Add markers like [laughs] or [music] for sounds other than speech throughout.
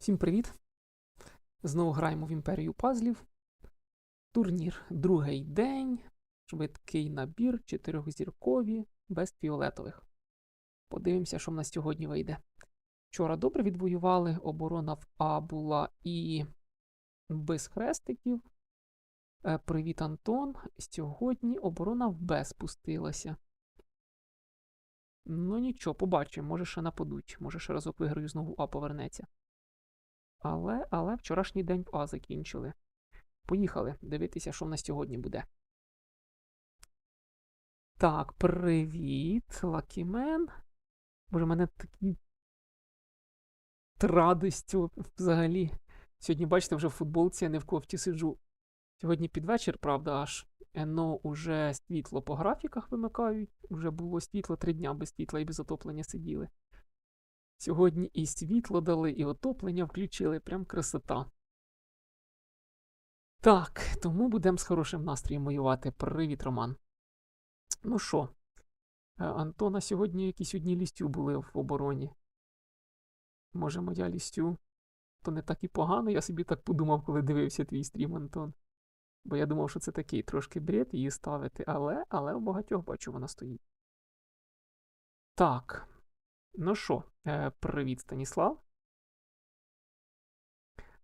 Всім привіт! Знову граємо в імперію пазлів. Турнір другий день. Швидкий набір, чотирьохзіркові, без фіолетових. Подивимося, що в нас сьогодні вийде. Вчора добре відвоювали. Оборона в А була і без хрестиків. Е, Привіт, Антон. Сьогодні оборона в Б спустилася. Ну нічого, побачимо, може ще нападуть. Може ще разок виграю знову А повернеться. Але, але вчорашній день в А закінчили. Поїхали дивитися, що в нас сьогодні буде. Так, привіт, Лакімен. Боже, мене такі радістю взагалі. Сьогодні, бачите, вже в футболці, я не в кофті сиджу. Сьогодні під вечір, правда, аж. Ено уже світло по графіках вимикають. Уже було світло три дня без світла і без отоплення сиділи. Сьогодні і світло дали, і отоплення включили. Прям красота. Так, тому будемо з хорошим настроєм воювати. Привіт, Роман. Ну що, е, Антона сьогодні якісь одні лістю були в обороні. Може, моя лістю? То не так і погано, я собі так подумав, коли дивився твій стрім, Антон. Бо я думав, що це такий трошки бред її ставити, але, але у багатьох бачу, вона стоїть. Так. Ну що, е, привіт, Станіслав.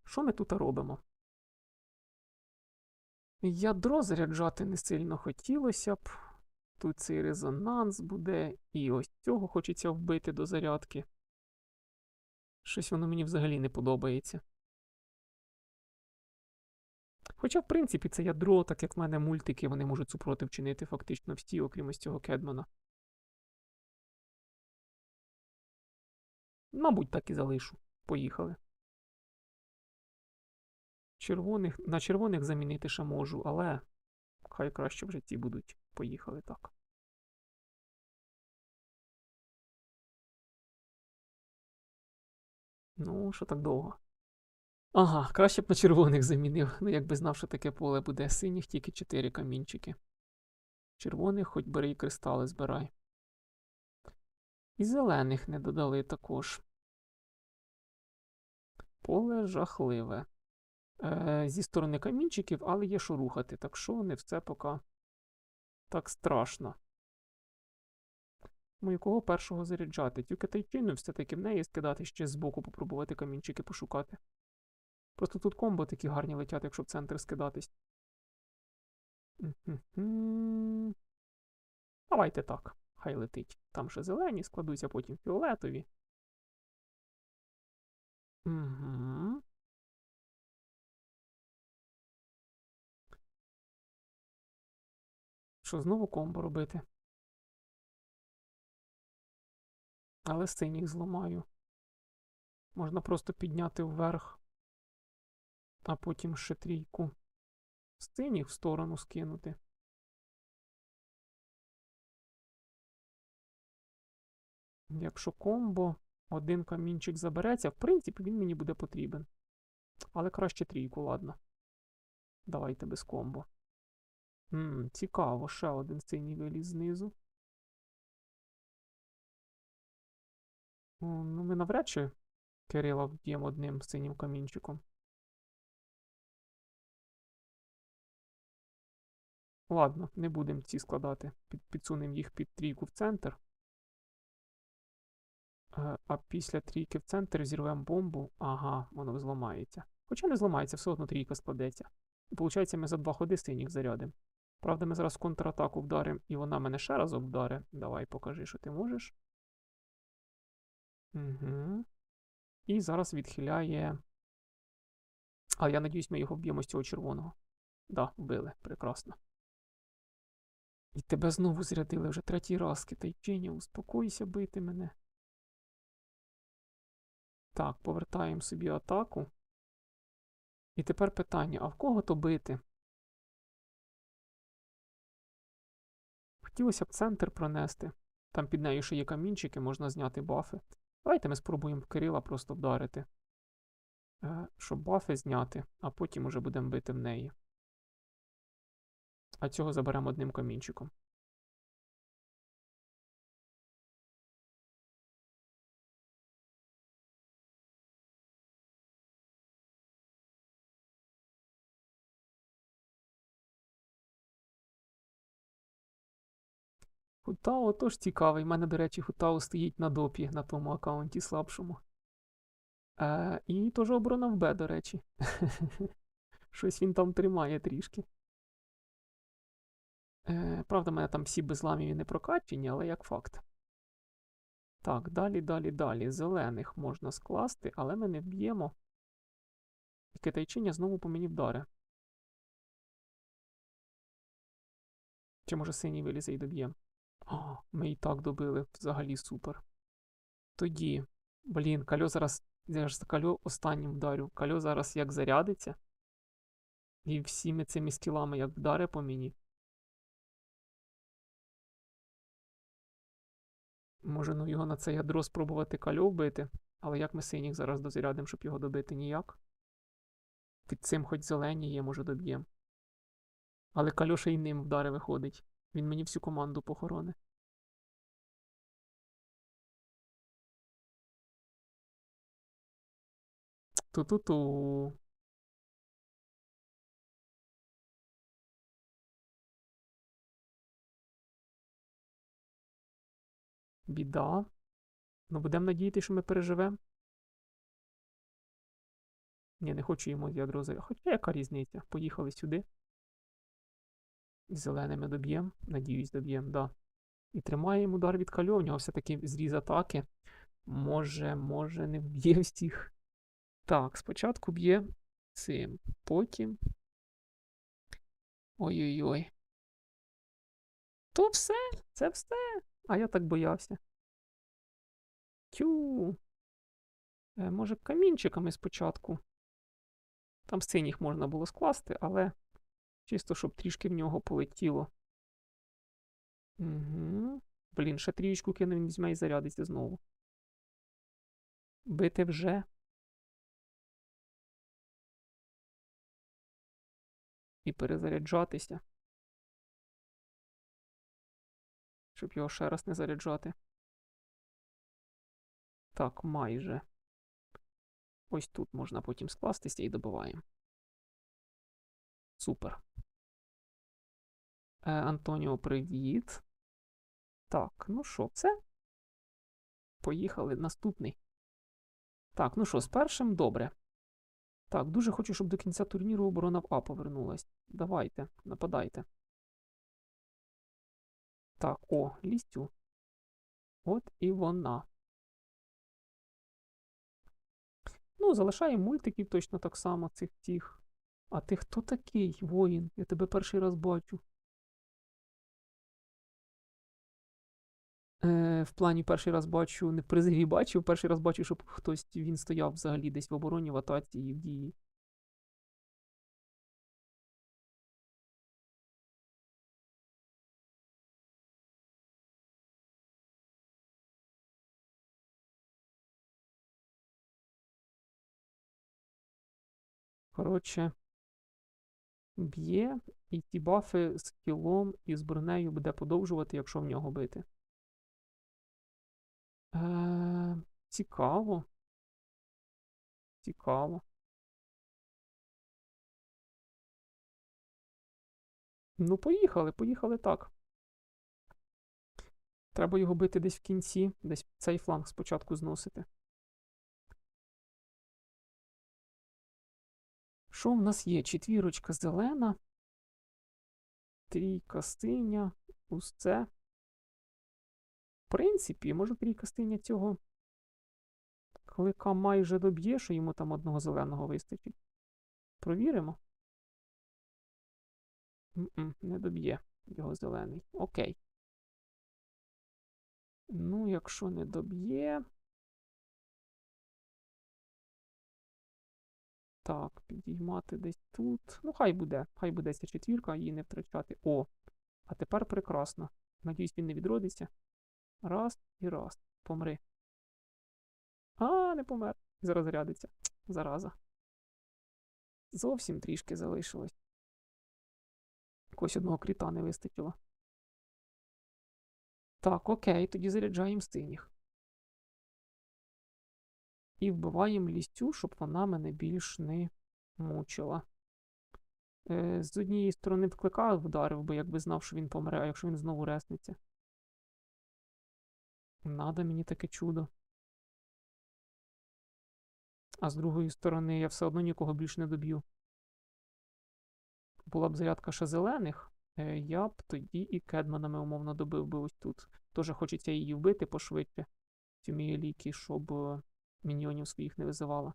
Що ми тут робимо? Ядро заряджати не сильно хотілося б. Тут цей резонанс буде, і ось цього хочеться вбити до зарядки. Щось воно мені взагалі не подобається. Хоча, в принципі, це ядро, так як в мене мультики, вони можуть супротив чинити фактично всі, окрім ось цього Кедмана. Мабуть, так і залишу. Поїхали. Червоних, на червоних замінити ще можу, але хай краще вже ті будуть. Поїхали так. Ну, що так довго? Ага, краще б на червоних замінив. Ну, якби знав, що таке поле буде синіх, тільки 4 камінчики. Червоних хоч бери і кристали збирай. І зелених не додали також. Поле жахливе. Е, Зі сторони камінчиків, але є що рухати, так що не все поки так страшно. Ну і кого першого заряджати? Тільки тайчину все-таки в неї скидати ще збоку, попробувати камінчики пошукати. Просто тут комбо такі гарні летять, якщо в центр скидатись. Давайте так. Хай летить. Там ще зелені складуться, потім фіолетові. Угу. Що, знову комбо робити? Але синіх зламаю. Можна просто підняти вверх, а потім ще трійку. Синіх в сторону скинути. Якщо комбо, один камінчик забереться, в принципі, він мені буде потрібен. Але краще трійку, ладно. Давайте без комбо. Ммм, цікаво, ще один синій виліз знизу. Ну, ми навряд чи Кирила вб'ємо одним синім камінчиком. Ладно, не будемо ці складати. Під, Підсунемо їх під трійку в центр. Е, А після трійки в центр зірвемо бомбу. Ага, воно зламається. Хоча не зламається, все одно трійка складеться. І виходить, ми за два ходи синіх зарядимо. Правда, ми зараз контратаку вдаримо, і вона мене ще разок вдаре. Давай покажи, що ти можеш. Угу. І зараз відхиляє. Але я надіюсь, ми його вб'ємо з цього червоного. Да, вбили. Прекрасно. І тебе знову зрядили вже третій раз, Китайчиня, успокойся бити мене. Так, повертаємо собі атаку. І тепер питання: а в кого то бити? Хотілося б центр пронести. Там під нею ще є камінчики, можна зняти бафи. Давайте ми спробуємо в Кирила просто вдарити. Е, щоб бафи зняти, а потім уже будемо бити в неї. А цього заберемо одним камінчиком. Хутао тож цікавий. У мене, до речі, Хутао стоїть на допі на тому аккаунті слабшому. Е, і теж оборона в Б, до речі. [laughs] Щось він там тримає трішки. Е, правда, мене там всі безламіві не прокачені, але як факт. Так, далі, далі, далі. Зелених можна скласти, але ми не вб'ємо. І китайчиня знову по мені вдаре. Чи може синій вилізе і доб'є? О, ми і так добили. Взагалі супер. Тоді, блін, кальо зараз. Я ж за кальо останнім вдарю. Кальо зараз як зарядиться. І всіми цими скілами як вдаре по мені. Може, ну його на це ядро спробувати кальо вбити, але як ми синіх зараз дозарядимо, щоб його добити ніяк. Під цим хоч зелені є, може доб'ємо. Але кальоша й ним вдари виходить. Він мені всю команду похорони. Ту-ту-ту. Біда. Ну, будемо надіяти, що ми переживемо. Ні, не хочу йому ядро заряд. Хоча яка різниця? Поїхали сюди. Зеленими доб'ємо. Надіюсь, доб'ємо, да. І тримаємо удар від кальо. У нього все-таки зріз атаки. Може, може, не вб'є всіх. Так, спочатку б'є цим. Потім. Ой-ой-ой. То все, це все. А я так боявся. Тю. Е, може, камінчиками спочатку. Там з синіх можна було скласти, але чисто, щоб трішки в нього полетіло. Угу. Блін, ще трієчку кинув, він візьме і зарядиться знову. Бити вже. І перезаряджатися. Щоб його ще раз не заряджати. Так, майже. Ось тут можна потім скластися і добиваємо. Супер. Е, Антоніо, привіт. Так, ну що, це? Поїхали. Наступний. Так, ну що, з першим добре. Так, дуже хочу, щоб до кінця турніру оборона в А повернулась. Давайте, нападайте. Так, о, лістю. От і вона. Ну, залишаємо мультиків точно так само цих тих. А ти хто такий, воїн? Я тебе перший раз бачу. Е, В плані перший раз бачу, не в призиві бачив, перший раз бачу, щоб хтось він стояв взагалі десь в обороні, в атаці і в дії. Коротше, б'є, і ті бафи з кілом і з бронею буде подовжувати, якщо в нього бити. Е, Цікаво. Цікаво. Ну, поїхали, поїхали так. Треба його бити десь в кінці, десь цей фланг спочатку зносити. Що в нас є? Четвірочка зелена, трійка синя, усце. В принципі, може трійка синя цього клика майже доб'є, що йому там одного зеленого вистачить. Провіримо. М -м, не доб'є його зелений. Окей. Ну, якщо не доб'є. Так, підіймати десь тут. Ну, хай буде. Хай буде ця четвірка, її не втрачати. О! А тепер прекрасно. Надіюсь, він не відродиться. Раз і раз. Помри. А, не помер. Зараз зарядиться. Зараза. Зовсім трішки залишилось. Якось одного кріта не вистачило. Так, окей, тоді заряджаємо синіх. І вбиваємо лістю, щоб вона мене більш не мучила. З однієї сторони вклика вдарив би, якби знав, що він помре, а якщо він знову ресниться. Надо мені таке чудо. А з другої сторони, я все одно нікого більш не доб'ю. Була б зарядка ще зелених, е, я б тоді і кедманами умовно добив би ось тут. Тоже хочеться її вбити пошвидше, цю мієліки, щоб е, міньйонів своїх не визивала.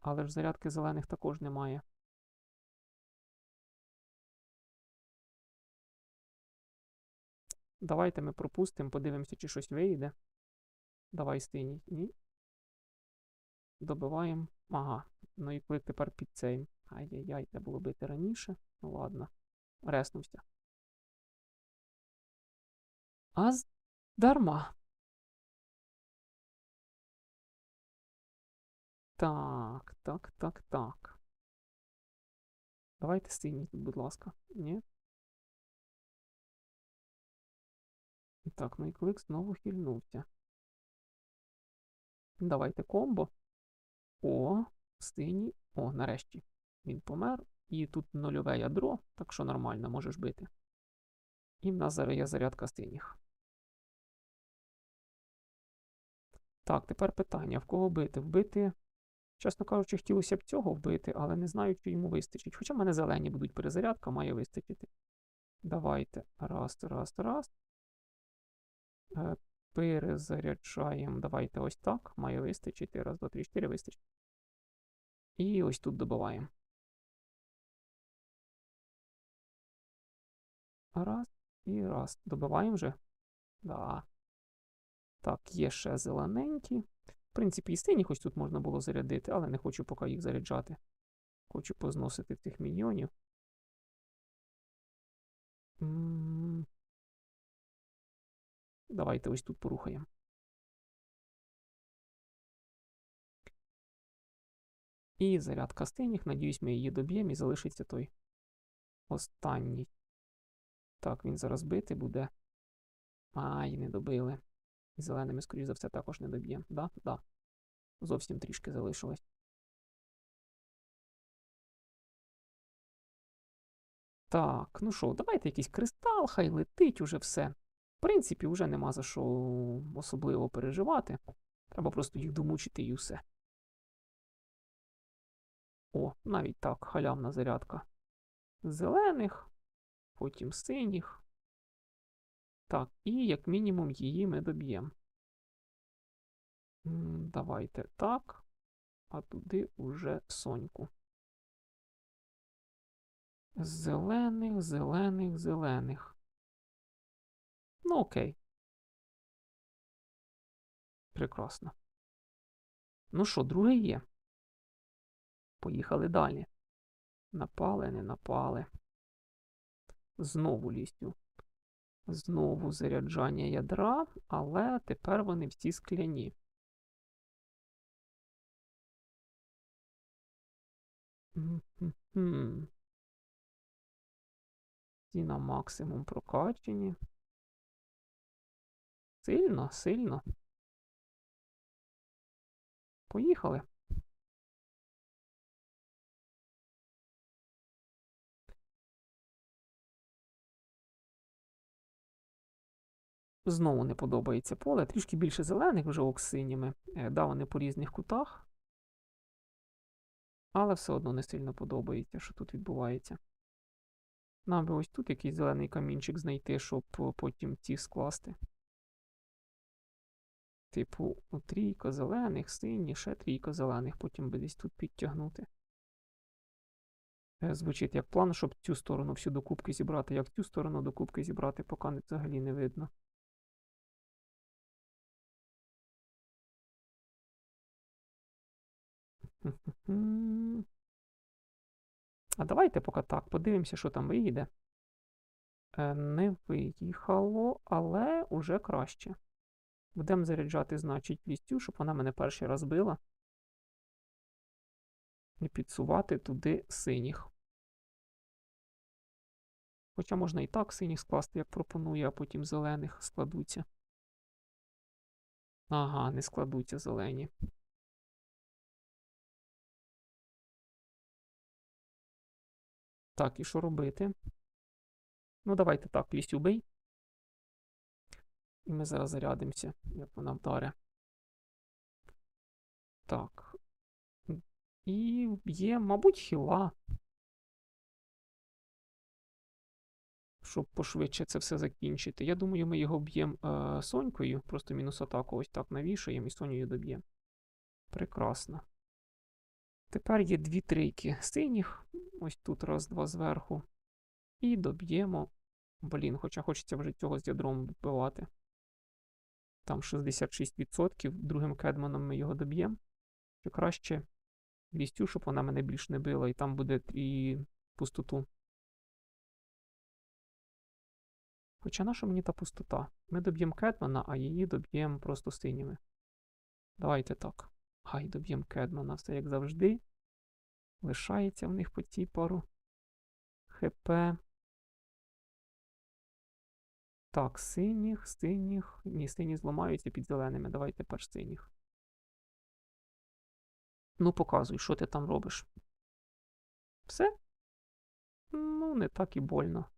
Але ж зарядки зелених також немає. Давайте ми пропустимо, подивимося, чи щось вийде. Давай стиній. Ні. Добиваємо. Ага. Ну і клик тепер під цей. Ай-яй-яй, треба було бити раніше. Ну ладно. Реснувся. А дарма. Так, так, так, так. Давайте синій тут, будь ласка. Ні? Так, ну і клик знову хильнувся. Давайте комбо. О, синій. О, нарешті. Він помер. І тут нульове ядро, так що нормально, можеш бити. І в нас зараз є зарядка синіх. Так, тепер питання: в кого бити? Вбити. Чесно кажучи, хотілося б цього вбити, але не знаю, чи йому вистачить. Хоча в мене зелені будуть перезарядка, має вистачити. Давайте. Раз, раз, раз. Е, перезаряджаємо. Давайте ось так. Має вистачити. Раз, два, три, чотири, вистачить. І ось тут добиваємо. Раз і раз. Добиваємо вже? Да. Так, є ще зелененькі. Принципі, і синіх ось тут можна було зарядити, але не хочу поки їх заряджати. Хочу позносити цих міньйонів. М -м Давайте ось тут порухаємо. І зарядка синіх. Надіюсь, ми її доб'ємо і залишиться той останній. Так, він зараз битий буде. Ай, не добили. Зеленими, скоріш за все, також не доб'ємо. Да? Да. Зовсім трішки залишилось. Так, ну що, давайте якийсь кристал, хай летить уже все. В принципі, вже нема за що особливо переживати. Треба просто їх домучити і все. О, навіть так, халявна зарядка. Зелених, потім синіх. Так, і як мінімум її ми доб'ємо. Давайте так. А туди уже соньку. Зелених, зелених, зелених. Ну, окей. Прекрасно. Ну що, другий є. Поїхали далі. Напали, не напали. Знову лістю. Знову заряджання ядра, але тепер вони всі скляні. Ті на максимум прокачені. Сильно, сильно. Поїхали. Знову не подобається поле. Трішки більше зелених вже оксиніми. Е, да, вони по різних кутах. Але все одно не сильно подобається, що тут відбувається. Нам би ось тут якийсь зелений камінчик знайти, щоб потім ці скласти. Типу, трійка зелених, сині, ще трійка зелених, потім би десь тут підтягнути. Е, звучить як план, щоб цю сторону всю докупки зібрати. Як цю сторону докупки зібрати, поки взагалі не видно. А давайте поки так, подивимося, що там виїде. Е, не виїхало, але уже краще. Будемо заряджати, значить, лістю, щоб вона мене перший раз била. І підсувати туди синіх. Хоча можна і так синіх скласти, як пропонує, а потім зелених складуться. Ага, не складуться зелені. Так, і що робити? Ну, давайте так, лістю бий. І ми зараз зарядимося, як вона вдаре. Так. І є, мабуть, хіла. Щоб пошвидше це все закінчити. Я думаю, ми його б'ємо е, сонькою. Просто мінус атаку ось так навішаємо і сонею доб'ємо. Прекрасно. Тепер є дві трійки синіх. Ось тут раз, два зверху. І доб'ємо. Блін, хоча хочеться вже цього з ядром вбивати. Там 66%. Другим кедманом ми його доб'ємо. Чи краще лістю, щоб вона мене більш не била, і там буде і пустоту. Хоча наша мені та пустота? Ми доб'ємо Кедмана, а її доб'ємо просто синіми. Давайте так. Хай доб'ємо Кедмана, все як завжди. Лишається в них по цій пару ХП. Так, синіх, синіх. Ні, сині зламаються під зеленими. Давай тепер синіх. Ну, показуй, що ти там робиш. Все? Ну, не так і больно.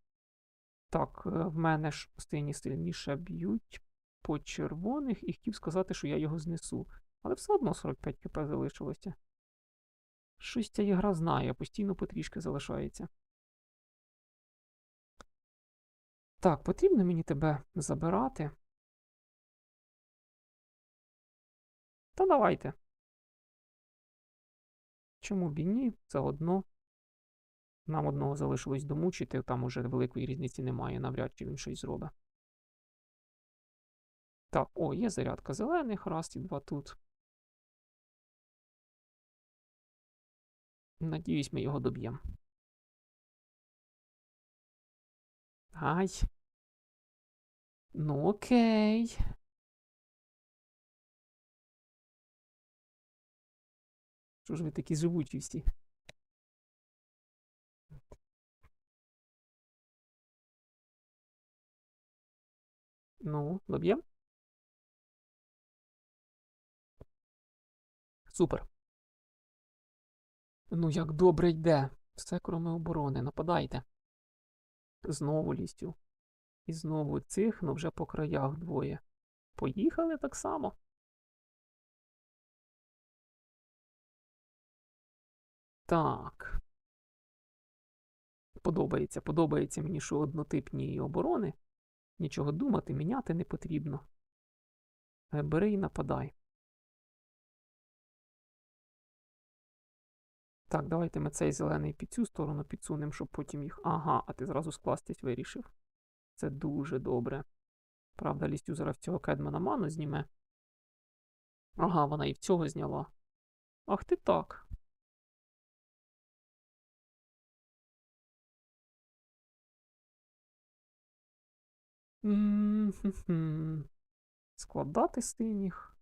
Так, е, в мене ж сині сильніше б'ють по червоних і хотів сказати, що я його знесу. Але все одно 45 кп залишилося. Щось ця ігра знає, постійно потрішки залишається. Так, потрібно мені тебе забирати. Та давайте. Чому б і ні? Це одно. Нам одного залишилось домучити, там уже великої різниці немає, навряд чи він щось зробить. Так, о, є зарядка зелених, раз і два тут. Надіюсь, ми його доб'ємо. Ай. Ну окей. Що ж ви такі живучі всі? Ну, доб'єм? Супер. Ну, як добре йде. Все кроме оборони. Нападайте. Знову лістю. І знову цих, ну вже по краях двоє. Поїхали так само. Так. Подобається, подобається мені, що однотипні оборони. Нічого думати, міняти не потрібно. Е, бери і нападай. Так, давайте ми цей зелений під цю сторону підсунемо, щоб потім їх. Ага, а ти зразу скластись вирішив. Це дуже добре. Правда, лістю зараз цього кедмана ману зніме. Ага, вона і в цього зняла. Ах ти так. Складати синіх.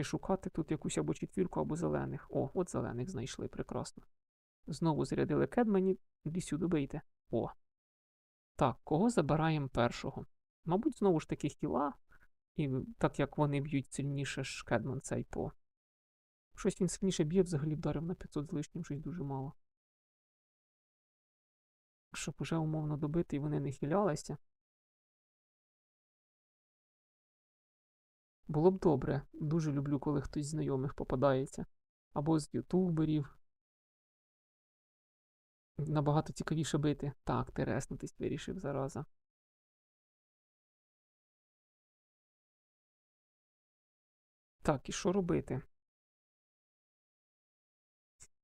Чи шукати тут якусь або четвірку, або зелених. О, от зелених знайшли, прекрасно. Знову зарядили кедмані. Іди сюди бийте. О. Так, кого забираємо першого? Мабуть, знову ж таки хіла. І так як вони б'ють сильніше ж кедман цей по. Щось він сильніше б'є, взагалі вдарив на 500 з лишнім, щось дуже мало щоб уже умовно добити і вони не хилялися. Було б добре. Дуже люблю, коли хтось з знайомих попадається. Або з ютуберів. Набагато цікавіше бити. Так, ти реснутись вирішив зараза. Так, і що робити?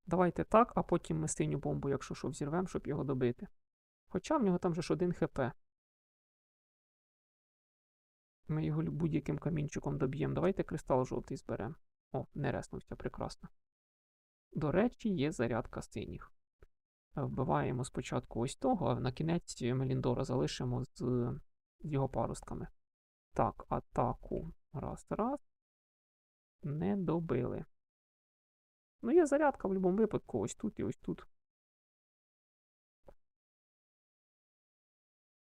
Давайте так, а потім ми синю бомбу, якщо що, взірвемо, щоб його добити. Хоча в нього там же ж один ХП. Ми його будь-яким камінчиком доб'ємо. Давайте кристал жовтий зберемо. О, не реснувся, прекрасно. До речі, є зарядка синіх. Вбиваємо спочатку ось того, а на кінець Меліндора залишимо з, з його парустками. Так, атаку. Раз, раз. Не добили. Ну, є зарядка в будь-якому випадку, ось тут і ось тут.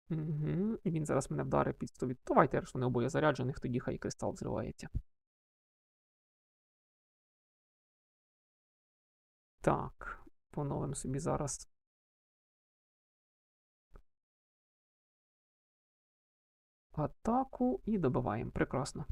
Угу. І він зараз мене вдарить під 100 Давайте, якщо вони обоє заряджених, тоді хай кристал взривається. Так, поновимо собі зараз атаку і добиваємо. Прекрасно.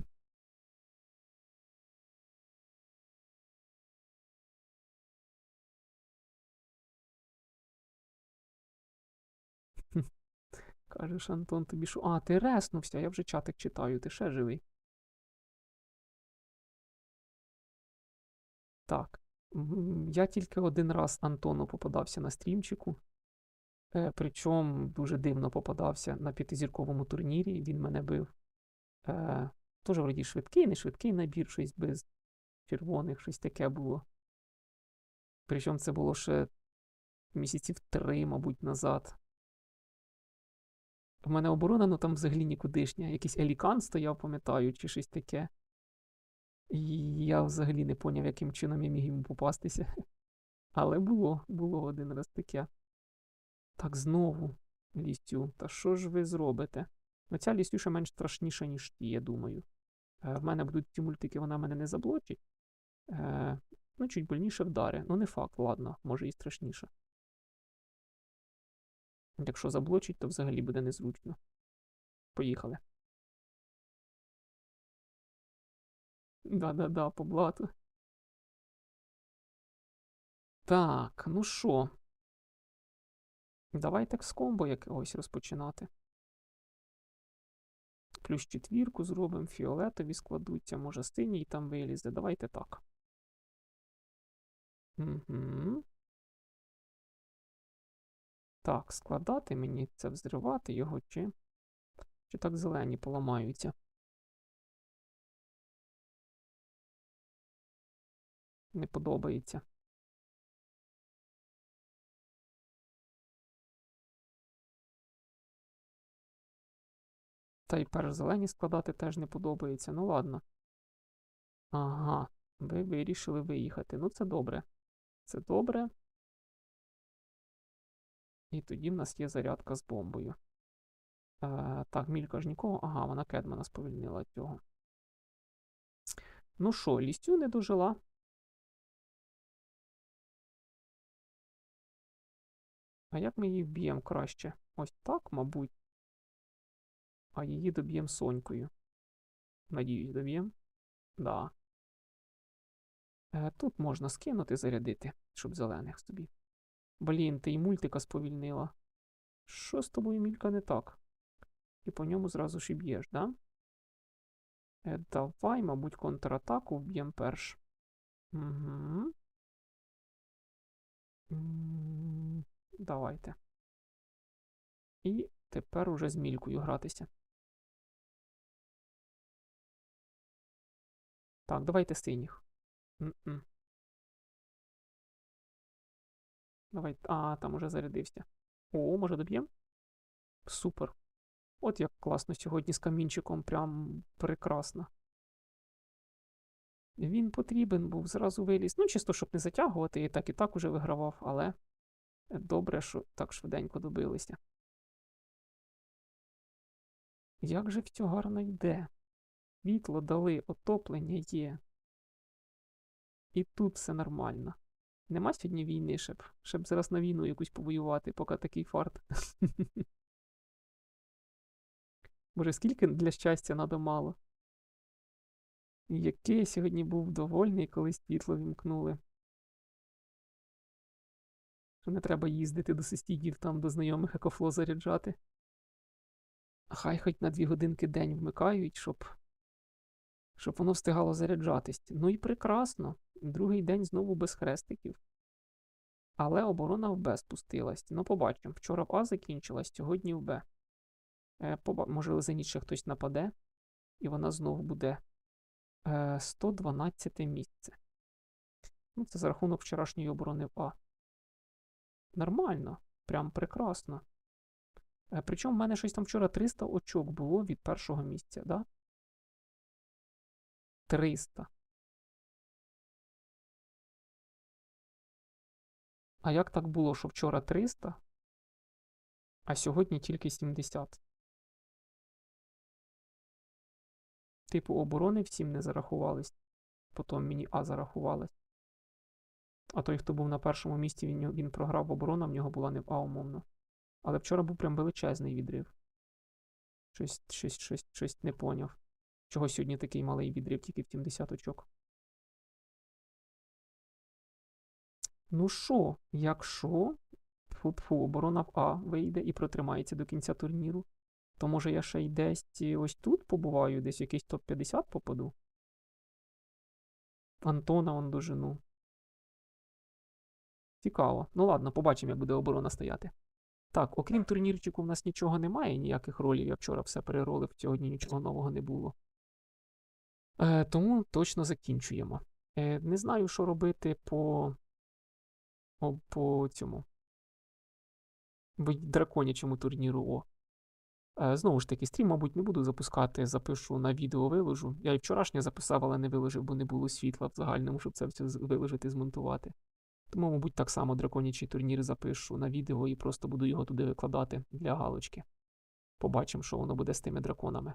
Кажеш, Антон, тобі що? А, ти реснувся, я вже чатик читаю, ти ще живий. Так. Я тільки один раз Антону попадався на стрімчику. Е, Причому дуже дивно попадався на п'ятизірковому турнірі. Він мене бив. Е, Теж вроді швидкий, не швидкий набір, щось без червоних, щось таке було. Причому це було ще місяців три, мабуть, назад. В мене оборона, ну там взагалі нікудишня. Якийсь елікан стояв, пам'ятаю, чи щось таке. І я взагалі не поняв, яким чином я міг йому попастися. [laughs] Але було, було один раз таке. Так, знову лістю. Та що ж ви зробите? Ну, ця лістю менш страшніша, ніж ті, я думаю. Е, в мене будуть ті мультики, вона мене не заблочить. Е, ну, чуть больніше вдари. Ну, не факт, ладно, може і страшніше. Якщо заблочить, то взагалі буде незручно. Поїхали. Да-да-да, по блату. Так, ну що? Давайте з комбо якогось розпочинати. Плюс четвірку зробимо, фіолетові складуться, може синій там вилізе. Давайте так. Угу. Так, складати мені це взривати його, чи. Чи так зелені поламаються? Не подобається. Та й перш зелені складати теж не подобається. Ну ладно. Ага, ви вирішили виїхати. Ну, це добре. Це добре. І тоді в нас є зарядка з бомбою. Е, так, Мілька ж нікого. Ага, вона Кедмана сповільнила цього. Ну що, лістю не дожила. А як ми її вб'ємо краще? Ось так, мабуть. А її доб'ємо сонькою. Надіюсь, доб'ємо. Да. Е, тут можна скинути, зарядити, щоб зелених собі. Блін, ти і мультика сповільнила. Що з тобою, Мілька, не так? І по ньому зразу ж і б'єш, да? Е, давай, мабуть, контратаку вб'ємо перш. Угу. Давайте. І тепер уже з мількою гратися. Так, давайте синіх. Н -н. Давай. А, там уже зарядився. О, може доб'ємо? Супер. От як класно сьогодні з камінчиком, прям прекрасно. Він потрібен був, зразу виліз. Ну, чисто, щоб не затягувати, і так і так уже вигравав, але добре, що так швиденько добилися. Як же все гарно йде? Світло дали, отоплення є. І тут все нормально. Нема сьогодні війни, щоб щоб зараз на війну якусь повоювати, поки такий фарт. [laughs] Боже, скільки для щастя надо мало. Який я сьогодні був довольний, коли світло вімкнули. Що не треба їздити до сусідів там до знайомих екофло заряджати. Хай хоч на дві годинки день вмикають, щоб щоб воно встигало заряджатись. Ну і прекрасно. Другий день знову без хрестиків. Але оборона в Б спустилась. Ну, побачимо. Вчора в А закінчилась, сьогодні в Б. Е, поба... Може, за ніч ще хтось нападе, і вона знову буде е, 112 місце. Ну, це за рахунок вчорашньої оборони в А. Нормально, прям прекрасно. Е, причому в мене щось там вчора 300 очок було від першого місця, да? 300. А як так було, що вчора 300, а сьогодні тільки 70? Типу оборони всім не зарахувались. Потім мені А зарахувалось. А той, хто був на першому місці, він він програв оборону, в нього була не в А умовно. Але вчора був прям величезний відрив. Щось, щось, щось, щось не поняв. Чого сьогодні такий малий відрив, тільки в 70 очок. Ну що, якщо фу оборона в А вийде і протримається до кінця турніру, то може я ще й десь ось тут побуваю, десь якийсь топ-50 попаду. Антона он дожину. Цікаво. Ну ладно, побачимо, як буде оборона стояти. Так, окрім турнірчику, в нас нічого немає, ніяких ролів. Я вчора все переролив, сьогодні нічого нового не було. Е, Тому точно закінчуємо. Е, Не знаю, що робити по. О, по цьому. Драконячому турніру О. Е, Знову ж таки, стрім, мабуть, не буду запускати, запишу на відео виложу. Я і вчорашнє записав, але не виложив, бо не було світла в загальному, щоб це все виложити, змонтувати. Тому, мабуть, так само драконячий турнір запишу на відео і просто буду його туди викладати для галочки. Побачимо, що воно буде з тими драконами.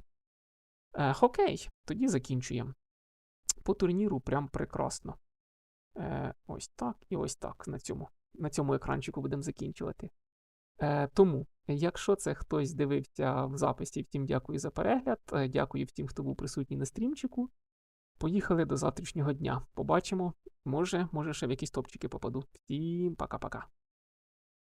Е, окей, тоді закінчуємо. По турніру прям прекрасно. Е, ось так і ось так. На цьому, на цьому екранчику будемо закінчувати. Е, тому, якщо це хтось дивився в записі, втім, дякую за перегляд. е, Дякую втім, хто був присутній на стрімчику. Поїхали до завтрашнього дня. Побачимо. Може, може, ще в якісь топчики попаду. Всім пока-пока.